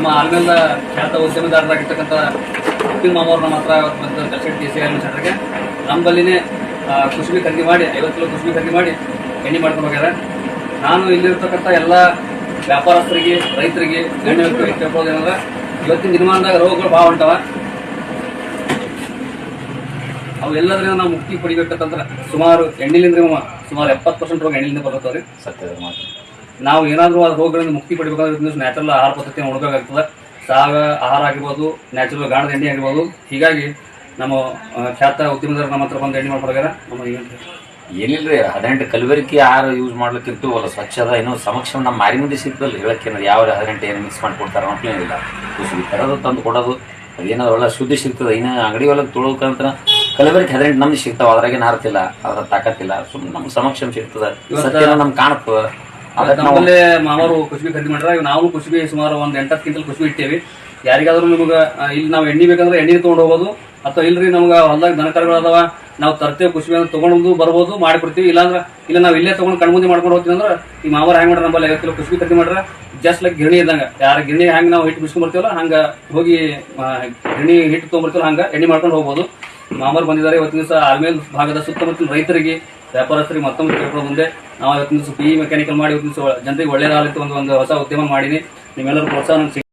ನಮ್ಮ ಆಲ್ಮೇಲ ಖ್ಯಾತ ಉದ್ಯಮದಾರರಾಗಿರ್ತಕ್ಕಂಥ ಕಪಿಲ್ ಮಾಮೋರ್ನ ಮಾತ್ರ ಇವತ್ತು ಬಂದು ದಕ್ಷಿಣ ಕೆ ಸಿ ಸೆಂಟರ್ಗೆ ನಮ್ಮಲ್ಲಿನೇ ಕುಸುಬಿ ಖರೀದಿ ಮಾಡಿ, ಐವತ್ತು ಕಿಲೋ ಕುಸುಬಿ ಖರೀದಿ ಮಾಡಿ ಎಣ್ಣೆ ಮಾಡ್ಕೊಂಡು ಹೋಗ್ಯಾರ. ನಾನು ಇಲ್ಲಿರ್ತಕ್ಕಂಥ ಎಲ್ಲ ವ್ಯಾಪಾರಸ್ಥರಿಗೆ, ರೈತರಿಗೆ ಗಣ್ಯ ವ್ಯಕ್ತಿ ಕೇಳ್ಕೊಳ್ಳೋದೇನಂದ್ರೆ ಇವತ್ತಿನ ದಿನಮಾನದಾಗ ರೋಗಗಳು ಭಾಳ ಹೊಂಟವ ಅವೆಲ್ಲದರಿಂದ ನಾವು ಮುಕ್ತಿ ಪಡಿಬೇಕಂತಂದ್ರೆ ಸುಮಾರು ಎಣ್ಣಿಲಿಂದ ಸುಮಾರು ಎಪ್ಪತ್ತು ಪರ್ಸೆಂಟ್ ರೋಗ ಎಣ್ಣಿಲಿಂದ ಬರ್ತಾವ್ರಿ. ಸತ್ಯದ ಮಾತು. ನಾವು ಏನಾದರೂ ಆ ರೋಗಗಳಿಂದ ಮುಕ್ತಿ ಪಡಿಬೇಕಾದ್ರೆ ನ್ಯಾಚುರಲ್ ಆಹಾರ ಪದ್ಧತಿ ನೋಡಬೇಕಾಗ್ತದೆ ಸಾವ ಆಹಾರ ಆಗಿರ್ಬೋದು ನ್ಯಾಚುರಲ್ ಗಾಣದ ಎಣ್ಣೆ ಆಗಿರ್ಬೋದು. ಹೀಗಾಗಿ ನಮ್ಮ ಖ್ಯಾತ ಉದ್ಯಮದಾರ ನಮ್ಮ ಹತ್ರ ಬಂದು ಎಣ್ಣೆ ಮಾಡ್ಕೊಡ್ಯಾರ ನಮ್ಮ ಏನಿಲ್ಲ ರೀ ಹದಿನೆಂಟು ಕಲಬೆರಕೆ ಆಹಾರ ಯೂಸ್ ಮಾಡ್ಲಿಕ್ಕಿತ್ತು. ಅಲ್ಲ ಸ್ವಚ್ಛದ ಏನೋ ಸಮಕ್ಷ ನಮ್ಮ ಮಾರಿ ಮುಂದೆ ಸಿಗ್ತಲ್ಲ ಹೇಳಕ್ಕೆ ಯಾವ ಹದಿನೆಂಟು ಏನು ಮಿಕ್ಸ್ ಮಾಡಿ ಕೊಡ್ತಾರ ಇಲ್ಲ ಕುಸುಬಿ ತರೋದು ತಂದು ಕೊಡೋದು ಅದೇನೋ ಒಳ್ಳೆ ಶುದ್ಧಿ ಸಿಗ್ತದೆ. ಇನ್ನು ಅಂಗಡಿ ಒಳಗೆ ತೊಳೋಕಂತ ಕಲಬೆರಕೆ ಹದಿನೆಂಟು ನಮ್ಗೆ ಸಿಗ್ತಾವ. ಅದ್ರಾಗೇನು ಹಾರ್ತಿಲ್ಲ ಅದ್ರ ತಾಕತ್ತಿಲ್ಲ. ಸುಮ್ಮನೆ ನಮ್ಗೆ ಸಮಕ್ಷ ಸಿಗ್ತದೆ. ಸತ್ಯ ನಮ್ಗೆ ನಮ್ಮಲ್ಲೇ ಮಾವರು ಕುಸುಬಿ ಖರೀದಿ ಮಾಡ್ರ ನಾವು ಕುಸುಬಿ ಸುಮಾರು ಒಂದ್ ಎಂಟತ್ತು ಕ್ವಿಂಟಲ್ ಕುಸುಬಿ ಇಟ್ಟೇವಿ. ಯಾರಿಗಾದ್ರೂ ನಿಮ್ಗೆ ಇಲ್ಲಿ ನಾವು ಎಣ್ಣೆ ಬೇಕಂದ್ರೆ ಎಣ್ಣೆ ತೊಗೊಂಡು ಹೋಗೋದು. ಅಥವಾ ಇಲ್ರಿ ನಮ್ಗೆ ಹೊಲದಾಗ ದನಕರುಗಳು ಅದಾವ ನಾವು ತರ್ತೇವೆ ಕುಸುಬಿ ಅಂತ ತೊಗೊಂಡು ಬರ್ಬೋದು ಮಾಡಿಕೊಡ್ತೀವಿ. ಇಲ್ಲಾಂದ್ರ ಇಲ್ಲ ನಾವು ಇಲ್ಲೇ ತೊಗೊಂಡು ಕಣ್ಮುಂದಿ ಮಾಡ್ಕೊಂಡು ಹೋಗ್ತೀವಿ ಅಂದ್ರೆ ಈ ಮಾವರ್ ಹ್ಯಾಂಗ್ ಮಾಡ್ರ ನಮ್ಮಲ್ಲಿ ಐವತ್ತು ಕಿಲೋ ಕುಸುಬಿ ಖರೀದಿ ಮಾಡ್ರ ಜಸ್ಟ್ ಲೈಕ್ ಗಿರಣಿ ಇದ್ದಂಗ. ಯಾರ ಗಿರಣಿ ಹ್ಯಾಂಗ್ ನಾವು ಹಿಟ್ಟು ಬಿಸ್ಕೊಂಡ್ ಬರ್ತೀವಲ್ಲ ಹಂಗ ಹೋಗಿ ಗಿರಣಿ ಹಿಟ್ಟು ತೊಗೊಂಡ್ಬರ್ತೀವಲ್ಲ ಹಂಗ ಎಣ್ಣೆ ಮಾಡ್ಕೊಂಡು ಹೋಗ್ಬೋದು. ಮಾಮರ್ ಬಂದಿದ್ದಾರೆ. ಇವತ್ತಿನ ದಿವಸ ಆಲ್ಮೇಲ್ ಭಾಗದ ಸುತ್ತಮುತ್ತಲಿನ ರೈತರಿಗೆ, ವ್ಯಾಪಾರಸ್ಥರಿಗೆ ಮತ್ತೊಂದು ಕೇಳ್ಕೊಳ್ಳೋ ಮುಂದೆ. ನಾವು ಇವತ್ತಿನ ದಿವಸ ಪಿ ಮೆಕ್ಯಾನಿಕಲ್ ಮಾಡಿ, ಇವತ್ತಿನ ಜನರಿಗೆ ಒಳ್ಳೆಯದಾಗುತ್ತೆ ಒಂದು ಒಂದು ಹೊಸ ಉದ್ಯಮ ಮಾಡೀನಿ. ನಿಮ್ಮೆಲ್ಲರೂ ಪ್ರೋತ್ಸಾಹ